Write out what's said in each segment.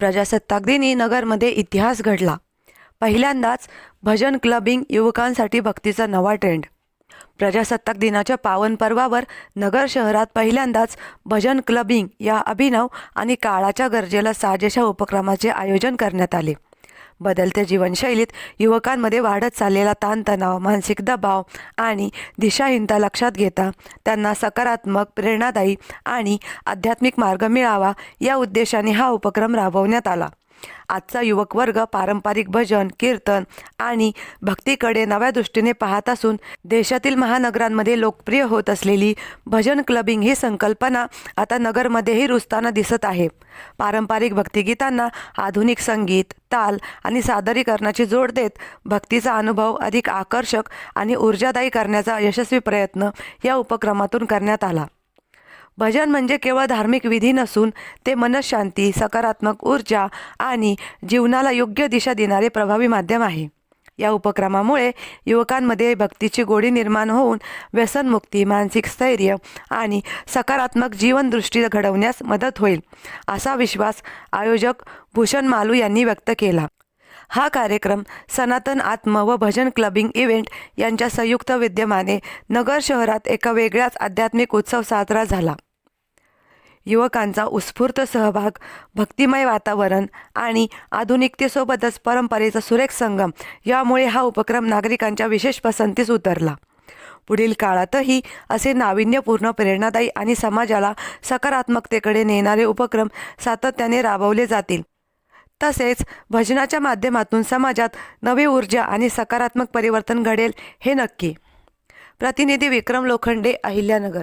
प्रजासत्ताक दिनी नगरमध्ये इतिहास घडला. पहिल्यांदाच भजन क्लबिंग युवकांसाठी भक्तीचा नवा ट्रेंड प्रजासत्ताक दिनाच्या पावन पर्वावर नगर शहरात पहिल्यांदाच भजन क्लबिंग या अभिनव आणि काळाच्या गरजेला साजेशा उपक्रमाचे आयोजन करण्यात आले. बदलत्या जीवनशैलीत युवकांमध्ये वाढत चाललेला ताणतणाव मानसिक दबाव आणि दिशाहीनता लक्षात घेता त्यांना सकारात्मक प्रेरणादायी आणि आध्यात्मिक मार्ग मिळावा या उद्देशाने हा उपक्रम राबवण्यात आला. आजचा युवक वर्ग पारंपरिक भजन कीर्तन आणि भक्तीकडे नव्या दृष्टीने पाहत असून देशातील महानगरांमध्ये लोकप्रिय होत असलेली भजन क्लबिंग ही संकल्पना आता नगरमध्येही रुजताना दिसत आहे. पारंपरिक भक्तिगीतांना आधुनिक संगीत ताल आणि सादरीकरणाची जोड देत भक्तीचा अनुभव अधिक आकर्षक आणि ऊर्जादायी करण्याचा यशस्वी प्रयत्न या उपक्रमातून करण्यात आला. भजन म्हणजे केवळ धार्मिक विधी नसून ते मनशांती सकारात्मक ऊर्जा आणि जीवनाला योग्य दिशा देणारे प्रभावी माध्यम आहे. या उपक्रमामुळे युवकांमध्ये भक्तीची गोडी निर्माण होऊन व्यसनमुक्ती मानसिक स्थैर्य आणि सकारात्मक जीवनदृष्टी घडवण्यास मदत होईल असा विश्वास आयोजक भूषण मालू यांनी व्यक्त केला. हा कार्यक्रम सनातन आत्म व भजन क्लबिंग इव्हेंट यांच्या संयुक्त विद्यमाने नगर शहरात एका वेगळ्याच आध्यात्मिक उत्सव साजरा झाला. युवकांचा उत्स्फूर्त सहभाग भक्तिमय वातावरण आणि आधुनिकतेसोबतच परंपरेचा सुरेख संगम यामुळे हा उपक्रम नागरिकांच्या विशेष पसंतीस उतरला. पुढील काळातही असे नाविन्यपूर्ण प्रेरणादायी आणि समाजाला सकारात्मकतेकडे नेणारे उपक्रम सातत्याने राबवले जातील. तसेच भजनाच्या माध्यमातून समाजात नवी ऊर्जा आणि सकारात्मक परिवर्तन घडेल हे नक्की. प्रतिनिधी विक्रम लोखंडे अहिल्यानगर.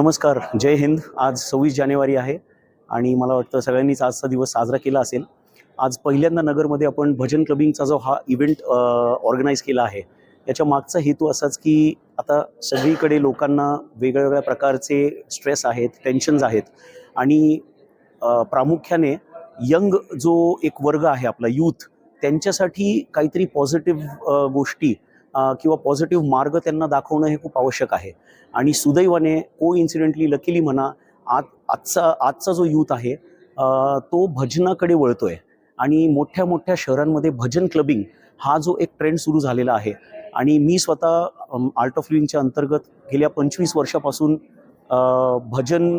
नमस्कार जय हिंद. आज सव्वीस जानेवारी आहे आणि मला वाटतं सगळ्यांनीच आजचा दिवस साजरा केला असेल. आज पहिल्यांदा नगरमध्ये आपण भजन क्लबिंगचा जो हा इव्हेंट ऑर्गनाईज केला आहे याच्या मागचा हेतू असाच की आता सगळीकडे लोकांना वेगळ्या वेगळ्या प्रकारचे स्ट्रेस आहेत टेन्शन्स आहेत आणि प्रामुख्याने यंग जो एक वर्ग आहे आपला यूथ त्यांच्यासाठी काहीतरी पॉझिटिव्ह गोष्टी किंवा पॉझिटिव्ह मार्ग त्यांना दाखवणं हे खूप आवश्यक आहे. आणि सुदैवाने को इन्सिडेंटली लकीली म्हणा आज आजचा आजचा जो यूथ आहे तो भजनाकडे वळतोय. आणि मोठ्या मोठ्या शहरांमध्ये भजन क्लबिंग हा जो एक ट्रेंड सुरू झालेला आहे. आणि मी स्वतः आर्ट ऑफ लिव्हिंगच्या अंतर्गत गेल्या पंचवीस वर्षापासून भजन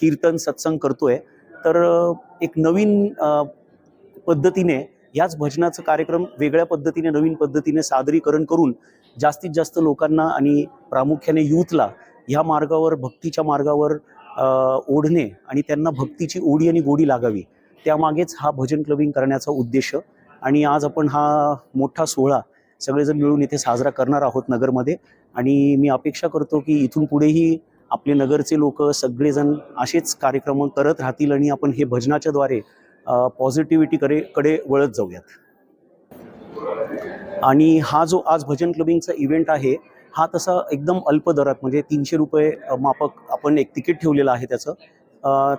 कीर्तन सत्संग करतोय. तर एक नवीन पद्धतीने याच भजनाचं कार्यक्रम वेगळ्या पद्धतीने नवीन पद्धतीने सादरीकरण करून जास्तीत जास्त लोकांना आणि प्रामुख्याने यूथला ह्या मार्गावर भक्तीच्या मार्गावर ओढणे आणि त्यांना भक्तीची ओढी आणि गोडी लागावी त्यामागेच हा भजन क्लबिंग करण्याचा उद्देश. आणि आज आपण हा मोठा सोहळा सगळेजण मिळून इथे साजरा करणार आहोत नगरमध्ये. आणि मी अपेक्षा करतो की इथून पुढेही आपले नगरचे लोक सगळेजण असेच कार्यक्रम करत राहतील आणि आपण हे भजनाच्याद्वारे पॉझिटिव्हिटीकडे कडे वळत जाऊयात. आणि हा जो आज भजन क्लबिंगचा इव्हेंट आहे हा तसा एकदम अल्प दरात म्हणजे तीनशे रुपये मापक माफक आपण एक तिकीट ठेवलेलं आहे त्याचं.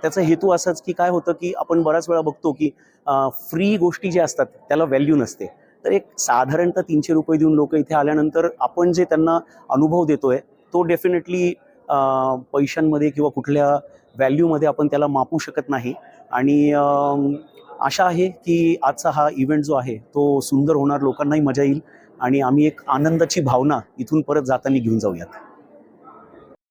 त्याचा हेतू असाच की काय होतं की आपण बऱ्याच वेळा बघतो की फ्री गोष्टी ज्या असतात त्याला व्हॅल्यू नसते. तर एक साधारणतः तीनशे रुपये देऊन लोक इथे आल्यानंतर आपण जे त्यांना अनुभव देतोय तो डेफिनेटली पैशांमध्ये किंवा कुठल्या व्हॅल्यूमध्ये आपण त्याला मापू शकत नाही. आणि आशा आहे की आजचा हा इव्हेंट जो आहे तो सुंदर होणार लोकांनाही मजा येईल आणि आम्ही एक आनंदाची भावना इथून परत जाताना घेऊन जाऊयात.